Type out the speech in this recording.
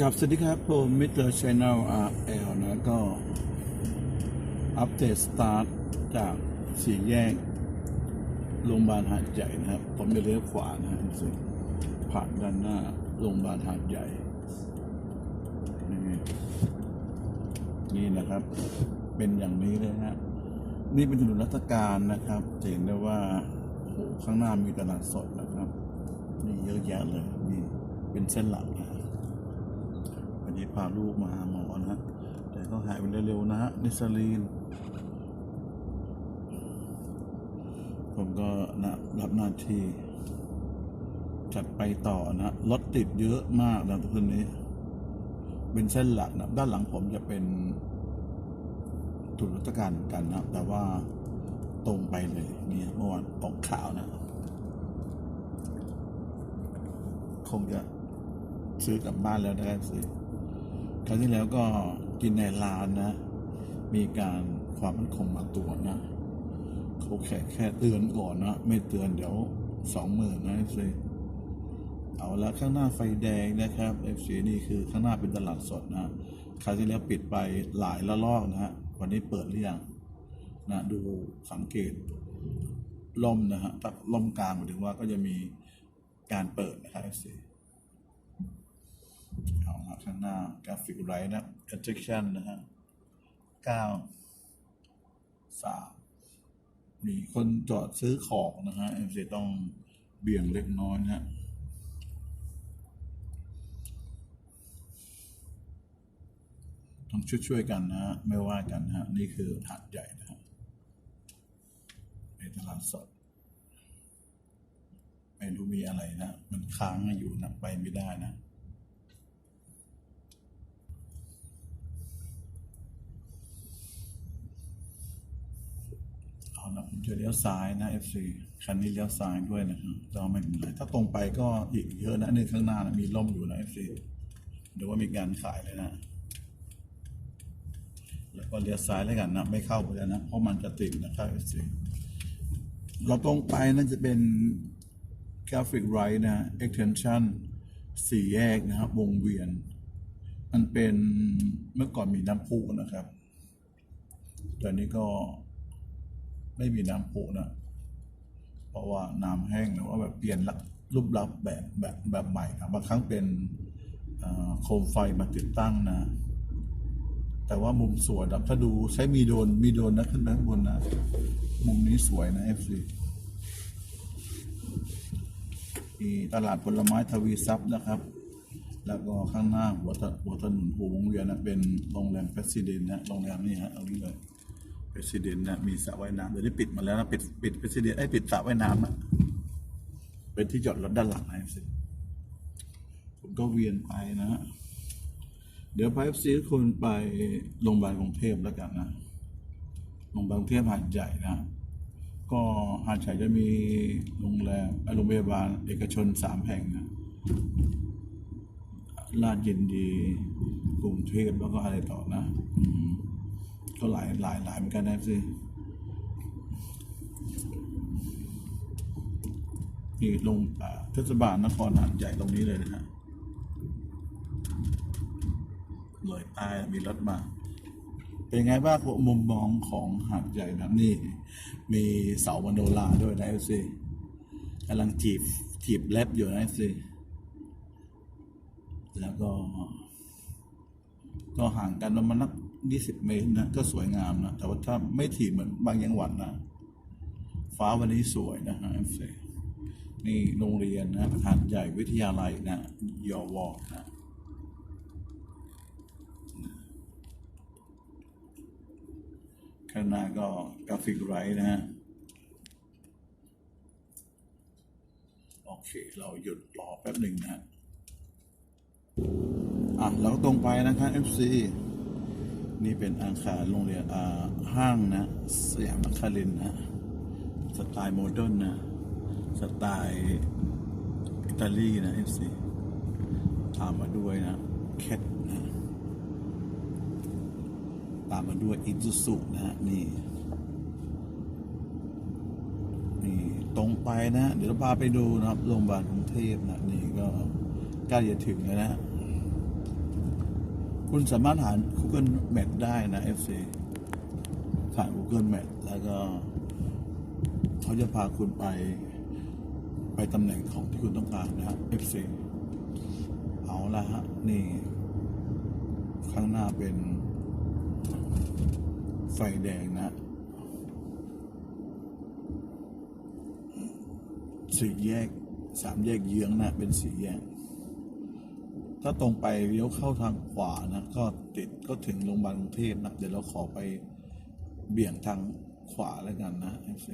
กับสวัสดีครับผมมิสเตอร์ชแนลอาร์เอลนะก็ อัปเดตสตาร์ทจากสี่แยกโรงพยาบาลหาดใหญ่นะครับ ผมจะเลี้ยวขวานะฮะซึ่งผ่านด้านหน้าโรงพยาบาลหาดใหญ่ นี่นี่นะครับ เป็นอย่างนี้เลยฮะนี่เป็นถนนรัฐการนะครับเห็นได้ว่าโหข้างหน้ามีตลาดสดนะครับ นี่เยอะแยะเลยนี่เป็นเส้นหลักนะ พาลูกมาหาหมอนะฮะแต่ก็หายไปเร็วๆนะฮะนิสลีน ผมก็นะรับหน้าที่จัดไปต่อนะรถติดเยอะมากนะทุกคนนี้ เป็นเส้นหลักนะด้านหลังผมจะเป็นถุนรัชการกันนะ แต่ว่าตรงไปเลยเนี่ยเมื่อวานออกข่าวนะ คงจะซื้อกลับบ้านแล้วได้ซื้อ ครั้งที่แล้วก็กินในร้านนะ มีการความมั่นคงมาตรวจนะเขาแค่แค่เตือนก่อนนะ ไม่เตือนเดี๋ยวสองหมื่นนะสิเอาละข้างหน้าไฟแดงนะครับ FC นี่คือข้างหน้าเป็นตลาดสดนะคราวที่แล้วปิดไปหลายละลอกนะฮะวันนี้เปิดหรือยังนะดูสังเกตล่มนะฮะถ้าล่มกลางหมายถึงว่าก็จะมีการเปิดนะครับเอาละ ข้างหน้ากราฟิกไรนะ projection นะฮะเก้าสามมีคนจอดซื้อของนะฮะเอ็มซีต้องเบี่ยงเล็กน้อยนะฮะต้องช่วยๆกันนะฮะไม่ว่ากันนะฮะนี่คือหาดใหญ่นะฮะในตลาดสดไม่รู้มีอะไรนะ มันค้างอยู่นะไปไม่ได้นะ จะเลี้ยวซ้ายนะ FC คันนี้เลี้ยวซ้ายด้วยนะครับเราไม่เป็นไรถ้าตรงไปก็อีกเยอะนะนี่ข้างหน้านะมีร่มอยู่นะ FC เดี๋ยวว่ามีการขายเลยนะ แล้วก็เลี้ยวซ้ายแล้วกันนะ ไม่เข้าไปแล้วนะ เพราะมันจะติดนะครับ FC เราตรงไปนั่นจะเป็นกราฟิกไรนะ extension สี่แยกนะครับ วงเวียน มันเป็นเมื่อก่อนมีน้ำพุนะครับแต่นี้ก็ ไม่มีน้ำพุนะเพราะว่าน้ำแห้งหรือว่าแบบเปลี่ยนรูปลักษณ์แบบแบบแบบใหม่นะบางครั้งเป็นโคมไฟมาติดตั้งนะ แต่ว่ามุมสวยถ้าดูใช้มีโดนมีโดนนะขึ้นไปข้างบนนะ มุมนี้สวยนะเอฟซีตลาดผลไม้ทวีทรัพย์นะครับ แล้วก็ข้างหน้าหัวถหัวถนนหัววงเวียนนะเป็นโรงแรมเพรสิเดนนะโรงแรมนี่ฮะเอานี้เลย เพรสิดเนนะมีสระว่ายน้ำเดี๋ยวนี้ปิดมาแล้วนะปิดปิดเพรสิดเนไอ้ปิดสระว่ายน้ำอะเป็นที่จอดรถด้านหลังนะสิผมก็เวียนไปนะ เดี๋ยวไปเอฟซีคุณไปโรงพยาบาลกรุงเทพแล้วกันนะโรงพยาบาลกรุงเทพหาดใหญ่นะก็หาดใหญ่จะมีโรงแรมโรงพยาบาลเอกชนสามแห่งนะลาดยินดีกรุงเทพแล้วก็อะไรต่อนะอื ก็หลายหลายหลายเหมือนกันนะสินี่ลงเทศบาลนครหาดใหญ่ตรงนี้เลยนะฮะเลยใต้มีรถมา เป็นไงบ้างมุมมองของหาดใหญ่นะนี่ มีเสามโนราด้วยนะสิกำลังจีบจีบเล็บอยู่นะสิแล้วก็ ก็ห่างกันประมาณนัก ยี่สิบเมตรนะก็สวยงามนะ แต่ว่าถ้าไม่ถี่เหมือนบางจังหวัดนะฟ้าวันนี้สวยนะฮะเอฟซีนี่โรงเรียนนะหาดใหญ่วิทยาลัยนะยอวอนะข้างหน้าก็กราฟิกไรนะฮะโอเค เราหยุดรอแป๊บหนึ่งนะอะเราก็ตรงไปนะครับ FC นี่เป็นอาคารโรงเรียนอ่าห้างนะ สยามนครินนะ สไตล์โมเดิร์นนะ สไตล์อิตาลีนะ FC ตามมาด้วยนะแคทนะตามมาด้วยอิซูซุนะฮะนี่นี่ ตรงไปนะ เดี๋ยวเราพาไปดูนะครับโรงพยาบาลกรุงเทพนะ นี่ก็ใกล้จะถึงแล้วนะ คุณสามารถหา Google Map ได้นะ FC ผ่าน Google Map แล้วก็เขาจะพาคุณไป ไปตำแหน่งของที่คุณต้องการนะฮะ FC เอาละฮะ นี่ ข้างหน้าเป็น ไฟแดงนะ สี่แยก สามแยกเยื้องนะ เป็นสี่แยก ถ้าตรงไปเลี้ยวเข้าทางขวานะก็ติดก็ถึงโรงพยาบาลกรุงเทพนะ เดี๋ยวเราขอไปเบี่ยงทางขวาแล้วกันนะ FC